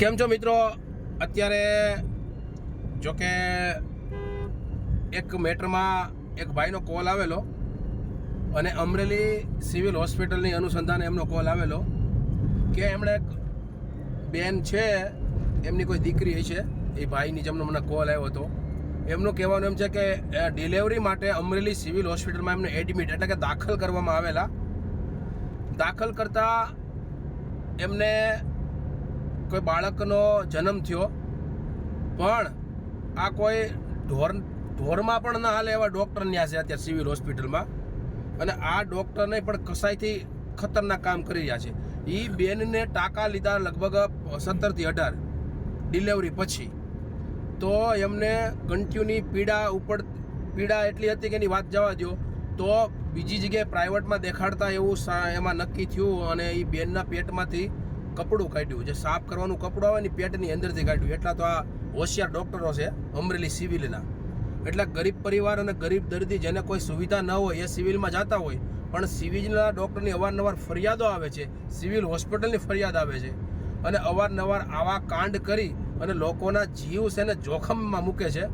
કેમ છો મિત્રો? અત્યારે જો કે એક મેટરમાં એક ભાઈનો કોલ આવેલો અને અમરેલી સિવિલ હોસ્પિટલની અનુસંધાને એમનો કોલ આવેલો કે એમણે એક બેન છે, એમની કોઈ દીકરી હશે, એ ભાઈની જેમનો મને કોલ આવ્યો હતો. એમનું કહેવાનું એમ છે કે ડિલિવરી માટે અમરેલી સિવિલ હોસ્પિટલમાં એમને એડમિટ એટલે કે દાખલ કરવામાં આવેલા. દાખલ કરતાં એમને કોઈ બાળકનો જન્મ થયો, પણ આ કોઈ ઢોર, ઢોરમાં પણ ના હાલે એવા ડૉક્ટર ન્યા છે અત્યારે સિવિલ હોસ્પિટલમાં અને આ ડૉક્ટરને પણ કસાઈથી ખતરનાક કામ કરી રહ્યા છે. એ બેનને ટાંકા લીધા લગભગ સત્તરથી અઢાર ડિલિવરી પછી. તો એમને કન્ટિન્યુની પીડા ઉપર, પીડા એટલી હતી કે એની વાત જવા દો તો બીજી જગ્યાએ પ્રાઇવેટમાં દેખાડતા એવું એમાં નક્કી થયું અને એ બેનના પેટમાંથી કપડું કાઢ્યું. જે સાફ કરવાનું કપડું આવે ને પેટની અંદરથી કાઢ્યું. એટલા તો આ હોશિયાર ડૉક્ટરો છે, અમરેલી સિવિલના. એટલે ગરીબ પરિવાર અને ગરીબ દર્દી જેને કોઈ સુવિધા ન હોય, એ સિવિલમાં જતા હોય, પણ સિવિલના ડૉક્ટરની અવારનવાર ફરિયાદો આવે છે, સિવિલ હોસ્પિટલની ફરિયાદ આવે છે અને અવારનવાર આવા કાંડ કરી અને લોકોના જીવ છે ને જોખમમાં મૂકે છે.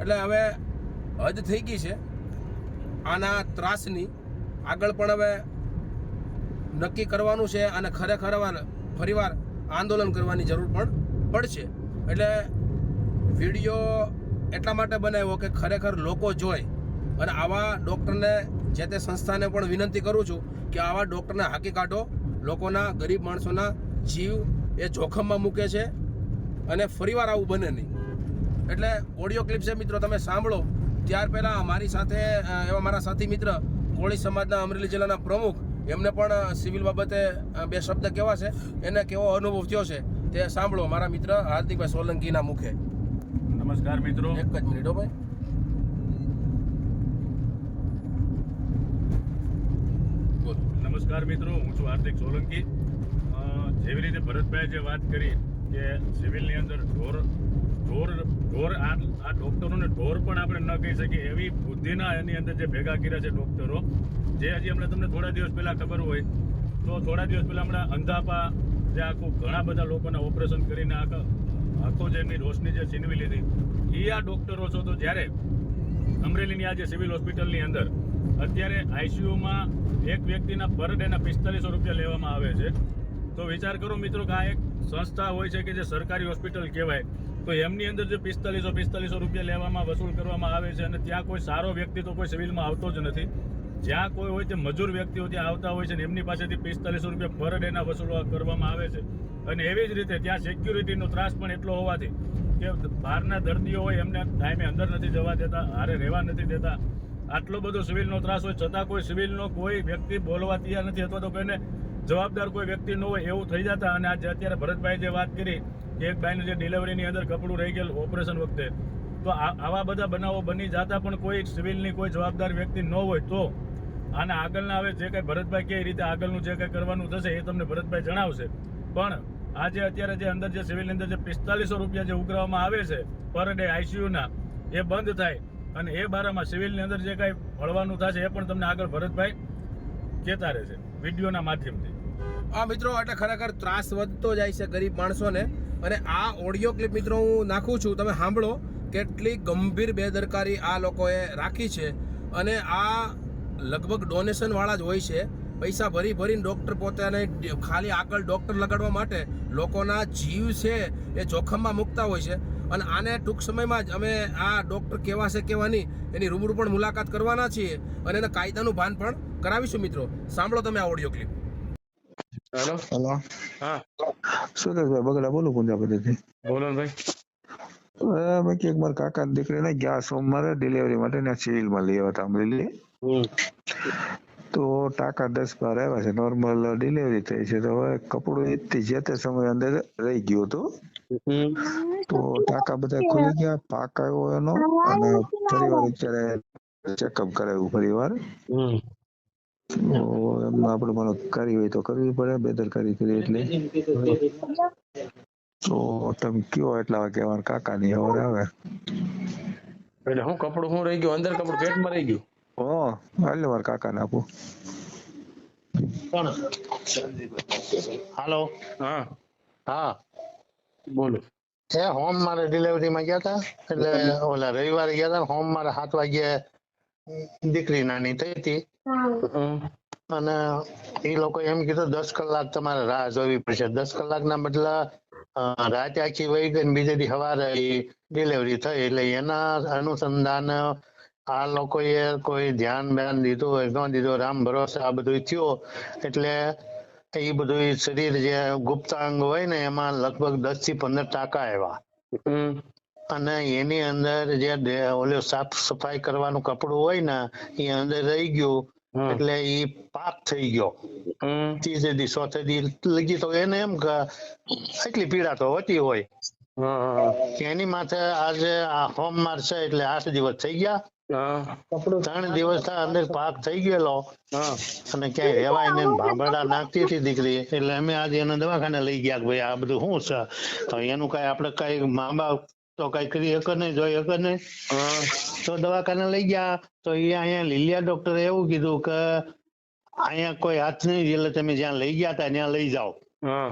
એટલે હવે હદ થઈ ગઈ છે. આના ત્રાસની આગળ પણ હવે નક્કી કરવાનું છે અને ખરેખર હવે ફરીવાર આંદોલન કરવાની જરૂર પણ પડશે. એટલે વીડિયો એટલા માટે બનાવ્યો કે ખરેખર લોકો જોઈ અને આવા ડૉક્ટરને જે તે સંસ્થાને પણ વિનંતી કરું છું કે આવા ડૉક્ટરને હાકી કાઢો. લોકોના, ગરીબ માણસોના જીવ એ જોખમમાં મૂકે છે અને ફરીવાર આવું બને નહીં. એટલે ઓડિયો ક્લિપ છે મિત્રો, તમે સાંભળો. ત્યાર પહેલાં મારી સાથે એવા મારા સાથી મિત્ર, કોળી સમાજના અમરેલી જિલ્લાના પ્રમુખ એમને પણ સિવિલ બાબતે બે શબ્દ કેવા છે એને કેવો અનુભવ થયો છે તે સાંભળો મારા મિત્ર હાર્દિકભાઈ સોલંકીના મુખે. નમસ્કાર મિત્રો. એક જ મિનિટ હો ભાઈ. નમસ્કાર મિત્રો હું છું હાર્દિક સોલંકી. જેવી રીતે ભરતભાઈ જે વાત કરી કે સિવિલની અંદર ઢોર ઢોર ઢોર આ આ ડોક્ટરોને ઢોર પણ આપણે ન કહી શકીએ એવી બુદ્ધિના એની અંદર જે ભેગા કર્યા છે ડોક્ટરો જે હજી હમણાં તમને થોડા દિવસ પહેલાં ખબર હોય, તો થોડા દિવસ પહેલાં હમણાં અંધાપા જે આખું ઘણા બધા લોકોના ઓપરેશન કરીને આખા આખો જે એમની રોશની જે છીનવી લીધી, એ આ ડોક્ટરો છો તો જ્યારે અમરેલીની આ જે સિવિલ હોસ્પિટલની અંદર અત્યારે આઈસીયુમાં એક વ્યક્તિના પર ડેના પિસ્તાલીસો રૂપિયા લેવામાં આવે છે, તો વિચાર કરો મિત્રો કે આ એક સંસ્થા હોય છે કે જે સરકારી હોસ્પિટલ કહેવાય, તો એમની અંદર જે પિસ્તાલીસો પિસ્તાલીસો રૂપિયા લેવામાં વસૂલ કરવામાં આવે છે અને ત્યાં કોઈ સારો વ્યક્તિ તો કોઈ સિવિલમાં આવતો જ નથી જ્યાં કોઈ હોય તે મજૂર વ્યક્તિઓ ત્યાં આવતા હોય છે ને એમની પાસેથી પિસ્તાલીસો રૂપિયા પર ડેના વસૂલ કરવામાં આવે છે. અને એવી જ રીતે ત્યાં સિક્યુરિટીનો ત્રાસ પણ એટલો હોવાથી કે બહારના દર્દીઓ હોય એમને ટાઈમે અંદર નથી જવા દેતા, હારે રહેવા નથી દેતા. આટલો બધો સિવિલનો ત્રાસ હોય, છતાં કોઈ સિવિલનો કોઈ વ્યક્તિ બોલવા તૈયાર નથી અથવા તો કોઈને જવાબદાર કોઈ વ્યક્તિ ન હોય એવું થઈ જતા. અને આજે અત્યારે ભરતભાઈ જે વાત કરી કે એક ભાઈને જે ડિલિવરીની અંદર કપડું રહી ગયેલું ઓપરેશન વખતે, તો આવા બધા બનાવો બની જતા પણ કોઈ સિવિલની કોઈ જવાબદાર વ્યક્તિ ન હોય તો આના આગળના હવે જે કંઈ ભરતભાઈ કે રીતે આગળનું જે કંઈ કરવાનું થશે એ તમને ભરતભાઈ જણાવશે. પણ આજે અત્યારે જે અંદર જે સિવિલની અંદર જે પિસ્તાલીસો રૂપિયા જે ઉઘરાવવામાં આવે છે, પર ડે આઈસીયુના એ બંધ થાય અને એ બારામાં સિવિલની અંદર જે કાંઈ ફળવાનું થશે એ પણ તમને આગળ ભરતભાઈ કહેતા રહેશે વિડીયોના માધ્યમથી. આ મિત્રો, એટલે ખરેખર ત્રાસ વધતો જાય છે ગરીબ માણસોને અને આ ઓડિયો ક્લિપ મિત્રો હું નાખું છું, તમે સાંભળો કેટલી ગંભીર બેદરકારી આ લોકોએ રાખી છે અને આ લગભગ ડોનેશન વાળા જ હોય છે. પૈસા ભરી ભરીને ડૉક્ટર પોતાને ખાલી આગળ ડૉક્ટર લગાડવા માટે લોકોના જીવ છે એ જોખમમાં મૂકતા હોય છે. અને આને ટૂંક સમયમાં જ અમે આ ડૉક્ટર કેવા છે કેવા નહીં એની રૂબરૂ પણ મુલાકાત કરવાના છીએ અને એને કાયદાનું ભાન પણ કરાવીશું મિત્રો. સાંભળો તમે આ ઓડિયો ક્લિપ હેલો હેલો હા. સુરેશભાઈ બગડા બોલું પુંજાપતિથી બોલો ભાઈ. અ, મેં કે મારા કાકા દીકરીને ગયા સોમવારે ડિલિવરી માટે સિવિલમાં લઈ આવ્યા હતા અમરેલી તો ટાકા દસ બાર આવ્યા છે. નોર્મલ ડિલિવરી થઈ છે. તો હવે કપડું એટલી જે તે સમય અંદર રહી ગયું હતું. તો ટાકા બધા ખુલી ગયા. પાક આવ્યો એનો અને ફરીવાર અત્યારે ચેકઅપ કરાવ્યું ફરીવાર. તો એમાં આપણે મને કરી હોય તો કરવી પડે. બેદરકારી કરી એટલે. તો તમે કયો એટલા વાગે અમારા કાકાની ખબર આવે? એટલે હું કપડું હું રહી ગયું અંદર કપડું પેટમાં રહી ગયું. ઓ હાલે મારા કાકાને કોણ? હાલો. હા. હા. બોલો. એ હોમ મારે ડિલિવરીમાં ગયા હતા એટલે ઓલા રવિવારે ગયા હતા હોમ મારે સાત વાગ્યે દીકરી નાની થઈ હતી. અને એ લોકો એમ કીધું દસ કલાક તમારે રાહ જોવી પડશે. દસ કલાકના બદલા અ, રાત આખી વહી ગઈ બીજે દી સવારે ડિલિવરી થઈ. એટલે એના અનુસંધાન આ લોકોએ કોઈ ધ્યાન બ્યાન દીધું હોય ન દીધું રામ ભરોસે આ બધું થયું એટલે એ બધું શરીર જે ગુપ્તાંગ હોય ને એમાં લગભગ દસથી પંદર ટાંકા આવ્યા. અને એની અંદર જે ઓલું સાફ સફાઈ કરવાનું કપડું હોય ને એ અંદર રહી ગયું એટલે એ પાક થઈ ગયો. ત્રીજે દી ચોથે દી લગી તો એને એમ કે એટલી પીડા તો હોતી હોય. એની માથે આજે આ હોમ માર છે એટલે આઠ દિવસ થઈ ગયા. ત્રણ દિવસ અંદર પાક થઈ ગયેલો. અને ક્યાંય રેવાય ને ભાંભરડા નાખતી હતી દીકરી. એટલે અમે આજે એને દવાખાને લઈ ગયા કે ભાઈ આ બધું શું છે? તો એનું કઈ આપડે કઈ મા બાપ તો કઈ કરી શકે નહીં જોઈ શકે નહીં. હા. તો દવાખાને લઈ ગયા. તો એ અહીંયા લીલિયા ડોક્ટરે એવું કીધું કે અહીંયા કોઈ હાથ નહીં એટલે તમે જ્યાં લઈ ગયા હતા ત્યાં લઈ જાઓ. હા.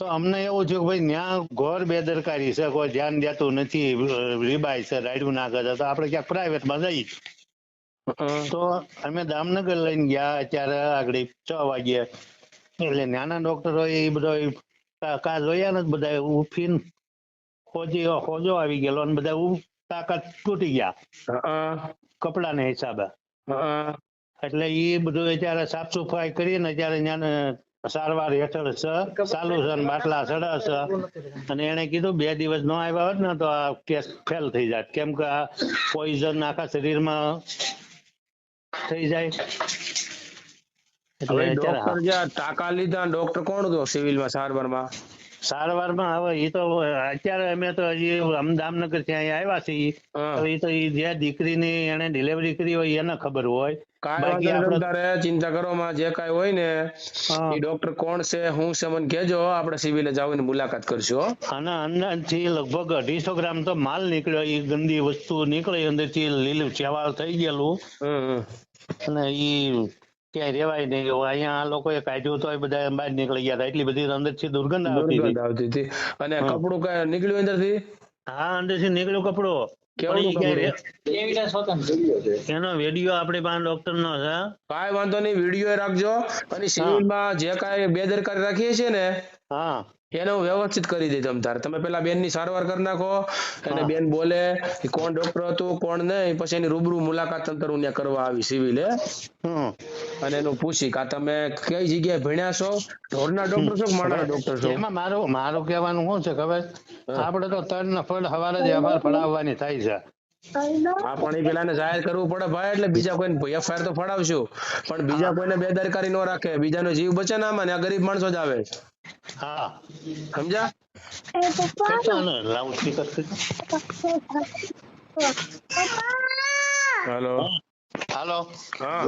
તો અમને એવું થયું કે ભાઈ ત્યાં ઘોર બેદરકારી છે કોઈ ધ્યાન દેતું નથી રીબાય છે રાયડું નાખે છે તો આપણે ક્યાંક પ્રાઇવેટમાં જઈએ. તો અમે દામનગર લઈને ગયા અત્યારે આગળ છ વાગ્યે એટલે નાના ડોક્ટરો એ બધો કા જોયા ને બધા ઉફીન ખોજી ખોજો આવી ગયેલો અને બધા તાકાત તૂટી ગયા. કપડાના હિસાબે. એટલે એ બધું અત્યારે સાફ સફાઈ કરીને અત્યારે ત્યાં સારવાર હેઠળ છે. ચાલુ છે. અને બાટલા ચડે છે. અને એને કીધું બે દિવસ ન આવ્યા હોત ને તો આ કેસ ફેલ થઈ જાય કેમ કે આ પોઈઝન આખા શરીરમાં થઈ જાય. ડોક્ટર જે આ ટાંકા લીધા ડોક્ટર કોણ હતો સિવિલમાં સારવારમાં? સારવારમાં હવે એ તો અત્યારે અમે તો હજી અમદાવાદનગર ત્યાં આવ્યા છીએ. તો એ તો જે દીકરીની એને ડિલિવરી કરી હોય એને ખબર હોય. કાંઈ વાંધો ચિંતા કરવામાં જે કાંઈ હોય ને એ ડોક્ટર કોણ છે હું છે મને કહેજો આપણે સિવિલે જાવીને મુલાકાત કરશું અને અંદરથી લગભગ અઢીસો ગ્રામ તો માલ નીકળ્યો એ ગંદી વસ્તુ નીકળી અંદરથી લીલું ચેવાળ થઈ ગયેલું. અને ઈ ક્યાંય રેવાય નહીં. અહીંયા આ લોકોએ કાઢ્યું તો બધા બહાર નીકળી ગયા હતા. એટલી બધી અંદરથી દુર્ગંધ આવતી હતી. દુર્ગંધ આવતી હતી. અને કપડું કઈ નીકળ્યું અંદરથી? હા અંદરથી નીકળ્યું કપડું. એનો વીડિયો આપણી પાસે ડોક્ટર નો છે. કાંઈ વાંધો નહીં વીડિયો રાખજો. અને સિવિલમાં જે કાંઈ બેદરકારી રાખીએ છીએ ને હા. એને હું વ્યવસ્થિત કરી દઈ તમ તારે. તમે પેલા બેનની સારવાર કરી નાખો અને બેન બોલે કે કોણ ડોક્ટર હતું કોણ નહીં પછી એની રૂબરૂ મુલાકાત તમ તારે હું ત્યાં કરવા આવી સિવિલે એ અને એનું પૂછી કે આ તમે કઈ જગ્યાએ ભણ્યા છો? ઢોરના ડોક્ટર છો કે ડોક્ટર છો? એમાં મારો મારું કહેવાનું શું છે ખબર? આપડે તો ત્રણ નફળ હવારે જ ફડાવવાની થાય છે. હા પણ એ પેલા જાહેર કરવું પડે ભાઈ એટલે બીજા કોઈ એફઆઈઆર તો ફડાવશું. પણ બીજા કોઈને બેદરકારી ન રાખે બીજાનો જીવ બચે ના આમાં ને આ ગરીબ માણસો જ આવે. હા. આનો લાઉડ સ્પીકર હાલો. હાલો. હા.